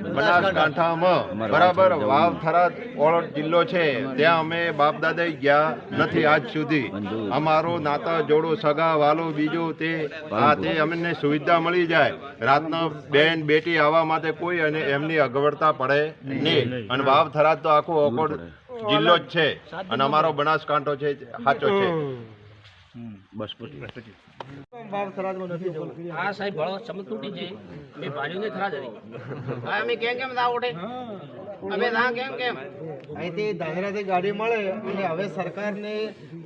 બનાસકાંઠામાં બરાબર વાવ થરાદ ઓળખ જિલ્લો છે. ત્યાં અમે બાપ દાદા ગયા નથી આજ સુધી. અમારું નાતા જોડો સગા વાલો બીજું તે આ તે અમને સુવિધા મળી જાય. રાતના બેન બેટી આવવા માટે કોઈ અને એમની અગવડતા પડે નહીં અને વાવ થરાદ તો આખો ઓકોડ જિલ્લો જ છે. અને અમારો બનાસકાંઠો છે સાચો છે. સાહેબ ભળો ચમક તૂટી છે. હા અમે કેમ કેમ ના ઉઠે? અમે ના કેમ કેમ? અહીંથી ધાનેરાથી ગાડી મળે અને હવે સરકારને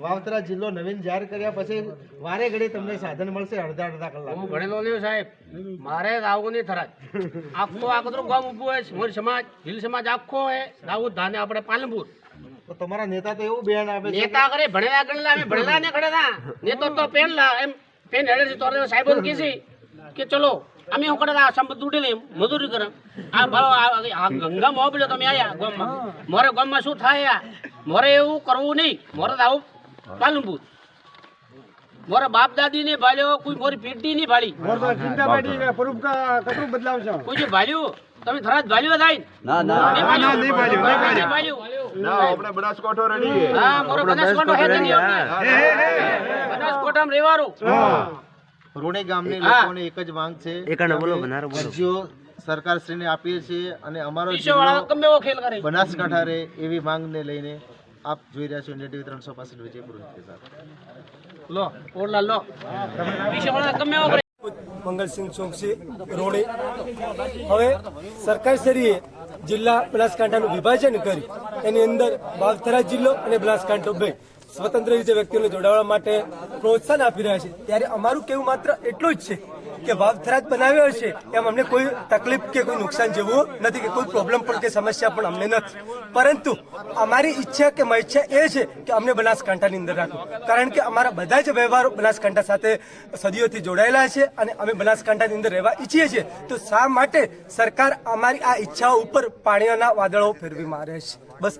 વાવતરા જિલ્લો નવીન જાહેર કર્યા પછી વારે ઘડી તમને સાધન મળશે અડધા અડધા કલાક. હું ભણેલો નહીં સાહેબ. મારે આવું નહીં થરાજ આખો આખો ગામ ઊભું હોય મોર સમાજ ભીલ સમાજ આખો હે દાઉદ ધાને આપણે પાલનપુર. તો તમારા નેતા તો એવું બેન આપે નેતા કરે ભણેલા ગણેલા અમે ભણેલા ને ખડેલા. નેતો તો પેનલા એમ પેન હેડે તો સાહેબ કીધી કે ચલો અમે શું કરેલા સંપત તૂટેલી મજૂરી કરે આ ભાવ આ ગંગા મોબલ્યો તમે આયા ગામમાં મોરે ગામમાં શું થાય આ મોરે એવું કરવું નહીં મોરે આવું પાલનપુર મોરે બાપ દાદી ને ભાળ્યો કોઈ મોરી પેટી નહીં ભાળી કોઈ ભાળ્યું તમે થરાજ ભાળ્યું થાય ના ના. ના નહીં ભાળ્યું, નહીં. ભાળ્યું ના આપણે બનાસકાંઠો રડી હા મોરો બનાસકાંઠો હે. જ નહીં અમને. બનાસકાંઠામાં રહેવાનું. રોણી ગામની. લોકોની એક જ માંગ છે. અમે અરજીઓ સરકારશ્રીને આપીએ છીએ અને અમારો વિશ્વવાળા જિલ્લો ખેલ કરે બનાસકાંઠા રે એવી માંગને લઈને આપ જોઈ રહ્યા છો ઇન્ડિયા ટીવી ત્રણસો પાસઠ વિજયપુર. લો ઓરલા લો વિશ્વવાળા ગમે એવો કરે મંગલસિંહ ચોકસી રોડે. હવે સરકારશ્રીએ જિલ્લા બનાસકાંઠાનું વિભાજન કરી, એની અંદર બાવથરા જિલ્લો અને બનાસકાંઠો બે સ્વતંત્ર રીતે વ્યક્તિઓને જોડાવા માટે પ્રોત્સાહન આપી રહ્યા છે. ત્યારે અમારું કેવું માત્ર એટલું જ છે કે વાવથરા જ બનાવ્યો છે, એમ અમને કોઈ તકલીફ કે કોઈ નુકસાન જેવું નથી કે કોઈ પ્રોબ્લેમ પણ કે સમસ્યા પણ અમને નથી. પરંતુ અમારી ઈચ્છા કે ઈચ્છા એ છે કે અમને બનાસકાંઠાની અંદર રાખો. કારણ કે અમારા બધા જ વ્યવહારો બનાસકાંઠા સાથે સદીઓથી જોડાયેલા છે અને અમે બનાસકાંઠાની અંદર રહેવા ઈચ્છીએ છીએ. તો શા માટે સરકાર અમારી આ ઈચ્છાઓ ઉપર પાણીના વાદળો ફેરવી મારે છે? બસ.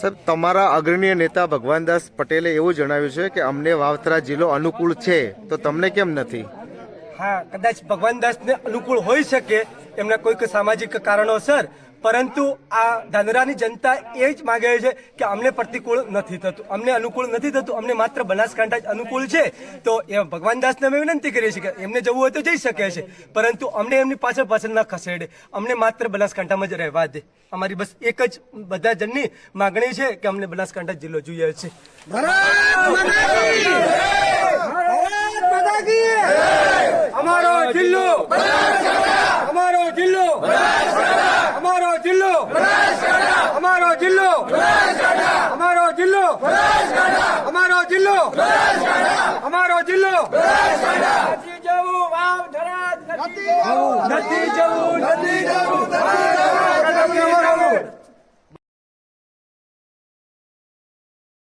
સાહેબ, તમારા અગ્રણીય નેતા ભગવાનદાસ પટેલે એવું જણાવ્યું છે કે અમને વાવથરા જિલ્લો અનુકૂળ છે, તો તમને કેમ નથી? હા, કદાચ ભગવાન દાસને અનુકૂળ હોઈ શકે, એમના કોઈક સામાજિક કારણોસર, પરંતુ આ ધાંધરાની જનતા એ જ માગે છે કે અમને પ્રતિકૂળ નથી થતું. અમને અનુકૂળ નથી થતું, અમને માત્ર બનાસકાંઠા જ અનુકૂળ છે. તો એ ભગવાન દાસને અમે વિનંતી કરીએ છીએ કે એમને જવું હોય તો જઈ શકે છે, પરંતુ અમને એમની પાછળ પાછળ ન ખસેડે. અમને માત્ર બનાસકાંઠામાં જ રહેવા દે. અમારી બસ એક જ બધા જણની માગણી છે કે અમને બનાસકાંઠા જિલ્લો જોઈએ છે અમારો જિલ્લો. અમારો જિલ્લો. અમારો જિલ્લો. અમારો જિલ્લો. અમારો જિલ્લો. અમારો જિલ્લો. અમારો જિલ્લો. નથી જવું નથી જવું.